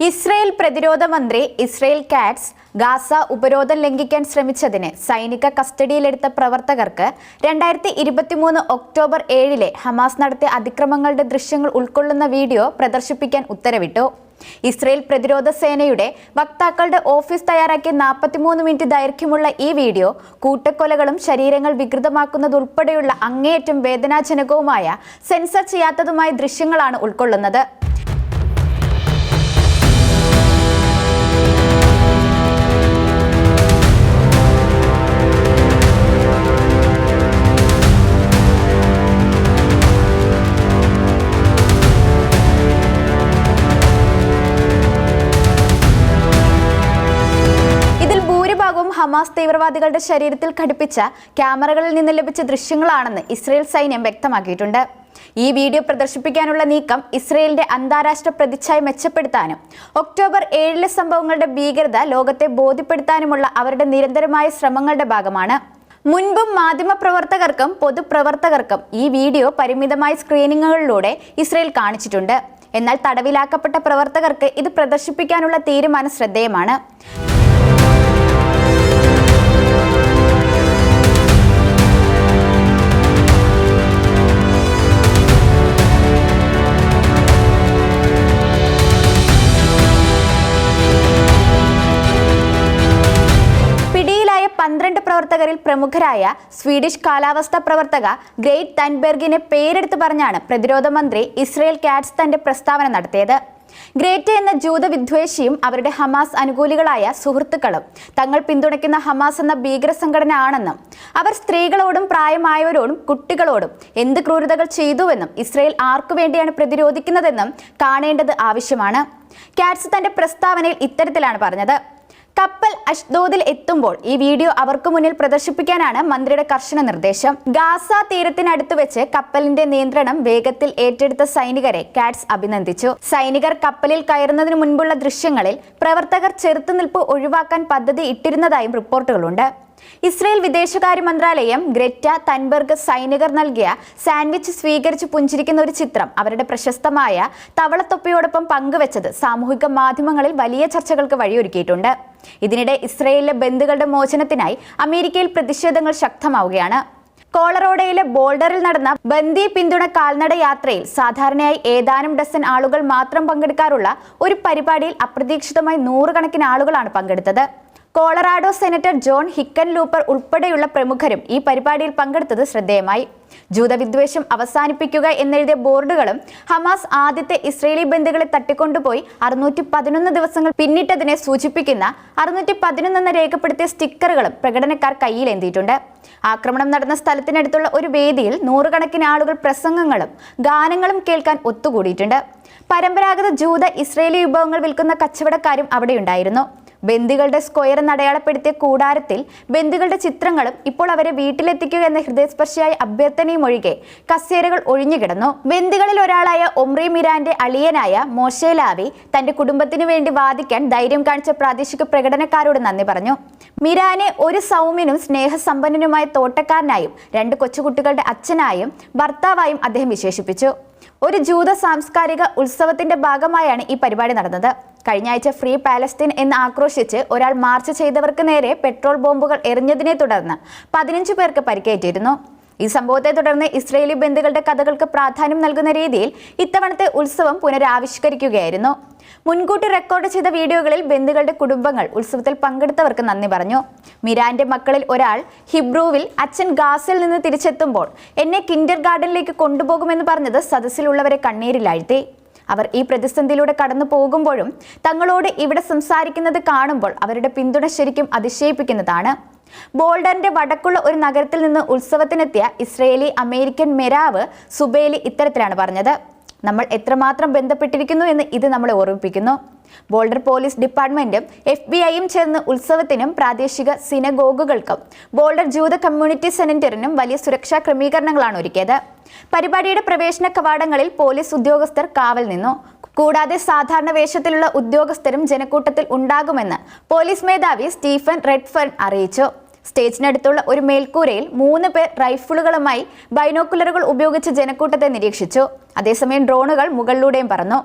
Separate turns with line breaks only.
Israel പ്രതിരോധ മന്ത്രി Israel Katz Gaza ഉപരോധം ലംഘിക്കാൻ ശ്രമിച്ചതിന് സൈനിക കസ്റ്റഡിയിലെടുത്ത പ്രവർത്തകർക്ക് രണ്ടായിരത്തി ഇരുപത്തിമൂന്ന് ഒക്ടോബർ ഏഴിലെ ഹമാസ് നടത്തിയ അതിക്രമങ്ങളുടെ ദൃശ്യങ്ങൾ ഉൾക്കൊള്ളുന്ന വീഡിയോ പ്രദർശിപ്പിക്കാൻ ഉത്തരവിട്ടു. ഇസ്രയേൽ പ്രതിരോധ സേനയുടെ വക്താക്കളുടെ ഓഫീസ് തയ്യാറാക്കിയ നാൽപ്പത്തിമൂന്ന് മിനിറ്റ് ദൈർഘ്യമുള്ള ഈ വീഡിയോ കൂട്ടക്കൊലകളും ശരീരങ്ങൾ വികൃതമാക്കുന്നതുൾപ്പെടെയുള്ള അങ്ങേയറ്റം വേദനാജനകവുമായ സെൻസർ ചെയ്യാത്തതുമായ ദൃശ്യങ്ങളാണ് ഉൾക്കൊള്ളുന്നത്. ഹമാസ് തീവ്രവാദികളുടെ ശരീരത്തിൽ ഘടിപ്പിച്ച ക്യാമറകളിൽ നിന്ന് ലഭിച്ച ദൃശ്യങ്ങളാണെന്ന് ഇസ്രയേൽ സൈന്യം വ്യക്തമാക്കിയിട്ടുണ്ട്. ഈ വീഡിയോ പ്രദർശിപ്പിക്കാനുള്ള നീക്കം ഇസ്രയേലിന്റെ അന്താരാഷ്ട്ര പ്രതിച്ഛായ മെച്ചപ്പെടുത്താനും ഒക്ടോബർ ഏഴിലെ സംഭവങ്ങളുടെ ഭീകരത ലോകത്തെ ബോധ്യപ്പെടുത്താനുമുള്ള അവരുടെ നിരന്തരമായ ശ്രമങ്ങളുടെ ഭാഗമാണ്. മുൻപും മാധ്യമപ്രവർത്തകർക്കും പൊതുപ്രവർത്തകർക്കും ഈ വീഡിയോ പരിമിതമായ സ്ക്രീനിങ്ങുകളിലൂടെ ഇസ്രയേൽ കാണിച്ചിട്ടുണ്ട്. എന്നാൽ തടവിലാക്കപ്പെട്ട പ്രവർത്തകർക്ക് ഇത് പ്രദർശിപ്പിക്കാനുള്ള തീരുമാനം ശ്രദ്ധേയമാണ്. പന്ത്രണ്ട് പ്രവർത്തകരിൽ പ്രമുഖരായ സ്വീഡിഷ് കാലാവസ്ഥാ പ്രവർത്തക ഗ്രേറ്റ് തൻബെർഗിനെ പേരെടുത്ത് പറഞ്ഞാണ് പ്രതിരോധ മന്ത്രി ഇസ്രയേൽ കാറ്റ്സ് തന്റെ പ്രസ്താവന നടത്തിയത്. ഗ്രേറ്റ് എന്ന ജൂത വിദ്വേഷിയും അവരുടെ ഹമാസ് അനുകൂലികളായ സുഹൃത്തുക്കളും തങ്ങൾ പിന്തുണയ്ക്കുന്ന ഹമാസ് എന്ന ഭീകര സംഘടന ആണെന്നും അവർ സ്ത്രീകളോടും പ്രായമായവരോടും കുട്ടികളോടും എന്ത് ക്രൂരതകൾ ചെയ്തുവെന്നും ഇസ്രയേൽ ആർക്കു വേണ്ടിയാണ് പ്രതിരോധിക്കുന്നതെന്നും കാണേണ്ടത് ആവശ്യമാണ്. കാറ്റ്സ് തന്റെ പ്രസ്താവനയിൽ ഇത്തരത്തിലാണ് പറഞ്ഞത്. കപ്പൽ അഷ്ദോദിൽ എത്തുമ്പോൾ ഈ വീഡിയോ അവർക്ക് മുന്നിൽ പ്രദർശിപ്പിക്കാനാണ് മന്ത്രിയുടെ കർശന നിർദ്ദേശം. ഗാസ തീരത്തിനടുത്ത് വെച്ച് കപ്പലിന്റെ നിയന്ത്രണം വേഗത്തിൽ ഏറ്റെടുത്ത സൈനികരെ കാറ്റ്സ് അഭിനന്ദിച്ചു. സൈനികർ കപ്പലിൽ കയറുന്നതിന് മുൻപുള്ള ദൃശ്യങ്ങളിൽ പ്രവർത്തകർ ചെറുത്തുനിൽപ്പ് ഒഴിവാക്കാൻ പദ്ധതി ഇട്ടിരുന്നതായും റിപ്പോർട്ടുകളുണ്ട്. ഇസ്രയേൽ വിദേശകാര്യ മന്ത്രാലയം ഗ്രെറ്റ തൻബർഗ് സൈനികർ നൽകിയ സാൻഡ്വിച്ച് സ്വീകരിച്ച് പുഞ്ചിരിക്കുന്ന ഒരു ചിത്രം അവരുടെ പ്രശസ്തമായ തവളത്തൊപ്പിയോടൊപ്പം പങ്കുവച്ചത് സാമൂഹിക മാധ്യമങ്ങളിൽ വലിയ ചർച്ചകൾക്ക് വഴിയൊരുക്കിയിട്ടുണ്ട്. ഇതിനിടെ ഇസ്രയേലിലെ ബന്ധുക്കളുടെ മോചനത്തിനായി അമേരിക്കയിൽ പ്രതിഷേധങ്ങൾ ശക്തമാവുകയാണ്. കോളറോഡയിലെ ബോൾഡറിൽ നടന്ന ബന്ദി പിന്തുണ കാൽനട യാത്രയിൽ സാധാരണയായി ഏതാനും ഡസൻ ആളുകൾ മാത്രം പങ്കെടുക്കാറുള്ള ഒരു പരിപാടിയിൽ അപ്രതീക്ഷിതമായി നൂറുകണക്കിന് ആളുകളാണ് പങ്കെടുത്തത്. Colorado senator John Hickenlooper ഉൾപ്പെടെയുള്ള പ്രമുഖരും ഈ പരിപാടിയിൽ പങ്കെടുത്തത് ശ്രദ്ധേയമായി. ജൂതവിദ്വേഷം അവസാനിപ്പിക്കുക എന്നെഴുതിയ ബോർഡുകളും ഹമാസ് ആദ്യത്തെ ഇസ്രയേലി ബന്ധുക്കളെ തട്ടിക്കൊണ്ടുപോയി അറുന്നൂറ്റി പതിനൊന്ന് ദിവസങ്ങൾ പിന്നിട്ടതിനെ സൂചിപ്പിക്കുന്ന അറുന്നൂറ്റി പതിനൊന്നെന്ന് രേഖപ്പെടുത്തിയ സ്റ്റിക്കറുകളും പ്രകടനക്കാർ കയ്യിലെന്തിയിട്ടുണ്ട് ആക്രമണം നടന്ന സ്ഥലത്തിനടുത്തുള്ള ഒരു വേദിയിൽ നൂറുകണക്കിന് ആളുകൾ പ്രസംഗങ്ങളും ഗാനങ്ങളും കേൾക്കാൻ ഒത്തുകൂടിയിട്ടുണ്ട്. പരമ്പരാഗത ജൂത ഇസ്രയേലി വിഭവങ്ങൾ വിൽക്കുന്ന കച്ചവടക്കാരും അവിടെയുണ്ടായിരുന്നു. ബന്ദികളുടെ സ്ക്വയർ എന്നടയാളപ്പെടുത്തിയ കൂടാരത്തിൽ ബന്ദികളുടെ ചിത്രങ്ങളും ഇപ്പോൾ അവരെ വീട്ടിലെത്തിക്കുക എന്ന ഹൃദയസ്പർശിയായ അഭ്യർത്ഥനയും ഒഴികെ കസേരകൾ ഒഴിഞ്ഞുകിടന്നു ബന്ദികളിൽ ഒരാളായ ഒമ്രി മിരാന്റെ അളിയനായ മോശേലാവി തന്റെ കുടുംബത്തിനു വേണ്ടി വാദിക്കാൻ ധൈര്യം കാണിച്ച പ്രാദേശിക പ്രകടനക്കാരോട് നന്ദി പറഞ്ഞു. മിരാനെ ഒരു സൗമ്യനും സ്നേഹസമ്പന്നനുമായ തോട്ടക്കാരനായും രണ്ട് കൊച്ചുകുട്ടികളുടെ അച്ഛനായും ഭർത്താവായും അദ്ദേഹം വിശേഷിപ്പിച്ചു. ഒരു ജൂത സാംസ്കാരിക ഉത്സവത്തിന്റെ ഭാഗമായാണ് ഈ പരിപാടി നടന്നത്. കഴിഞ്ഞ ആഴ്ച ഫ്രീ പാലസ്തീൻ എന്ന് ആക്രോശിച്ച് ഒരാൾ മാർച്ച് ചെയ്തവർക്ക് നേരെ പെട്രോൾ ബോംബുകൾ എറിഞ്ഞതിനെ തുടർന്ന് പതിനഞ്ചു പേർക്ക് പരിക്കേറ്റിരുന്നു. ഈ സംഭവത്തെ തുടർന്ന് ഇസ്രയേലി ബന്ധുക്കളുടെ കഥകൾക്ക് പ്രാധാന്യം നൽകുന്ന രീതിയിൽ ഇത്തവണത്തെ ഉത്സവം പുനരാവിഷ്കരിക്കുകയായിരുന്നു. മുൻകൂട്ടി റെക്കോർഡ് ചെയ്ത വീഡിയോകളിൽ ബന്ധുക്കളുടെ കുടുംബങ്ങൾ ഉത്സവത്തിൽ പങ്കെടുത്തവർക്ക് നന്ദി പറഞ്ഞു. മിരാന്റെ മക്കളിൽ ഒരാൾ ഹിബ്രുവിൽ അച്ഛൻ ഗാസിൽ നിന്ന് തിരിച്ചെത്തുമ്പോൾ എന്നെ കിൻഡർ ഗാർഡനിലേക്ക് കൊണ്ടുപോകുമെന്ന് പറഞ്ഞത് സദസ്സിലുള്ളവരെ കണ്ണീരിലാഴ്ത്തി. അവർ ഈ പ്രതിസന്ധിയിലൂടെ കടന്നു പോകുമ്പോഴും തങ്ങളോട് ഇവിടെ സംസാരിക്കുന്നത് കാണുമ്പോൾ അവരുടെ പിന്തുണ ശരിക്കും അതിശയിപ്പിക്കുന്നതാണ്. ബോൾഡറിന്റെ വടക്കുള്ള ഒരു നഗരത്തിൽ നിന്ന് ഉത്സവത്തിനെത്തിയ ഇസ്രയേലി അമേരിക്കൻ മെരാവ് സുബേലി ഇത്തരത്തിലാണ് പറഞ്ഞത്. നമ്മൾ എത്രമാത്രം ബന്ധപ്പെട്ടിരിക്കുന്നു എന്ന് ഇത് നമ്മളെ ഓർമ്മിപ്പിക്കുന്നു. ബോൾഡർ പോലീസ് ഡിപ്പാർട്ട്മെന്റും എഫ് ബി ഐയും ചേർന്ന് ഉത്സവത്തിനും പ്രാദേശിക സിനഗോഗുകൾക്കും ബോൾഡർ ജൂത കമ്മ്യൂണിറ്റി സെന്ററിനും വലിയ സുരക്ഷാ ക്രമീകരണങ്ങളാണ് ഒരുക്കിയത്. പരിപാടിയുടെ പ്രവേശന കവാടങ്ങളിൽ പോലീസ് ഉദ്യോഗസ്ഥർ കാവൽ നിന്നു. കൂടാതെ സാധാരണ വേഷത്തിലുള്ള ഉദ്യോഗസ്ഥരും ജനക്കൂട്ടത്തിൽ ഉണ്ടാകുമെന്ന് പോലീസ് മേധാവി സ്റ്റീഫൻ റെഡ്ഫേൺ അറിയിച്ചു. സ്റ്റേജിനടുത്തുള്ള ഒരു മേൽക്കൂരയിൽ മൂന്ന് പേർ റൈഫിളുകളുമായി ബൈനോക്കുലറുകൾ ഉപയോഗിച്ച് ജനക്കൂട്ടത്തെ നിരീക്ഷിച്ചു. അതേസമയം ഡ്രോണുകൾ മുകളിലൂടെയും പറന്നു.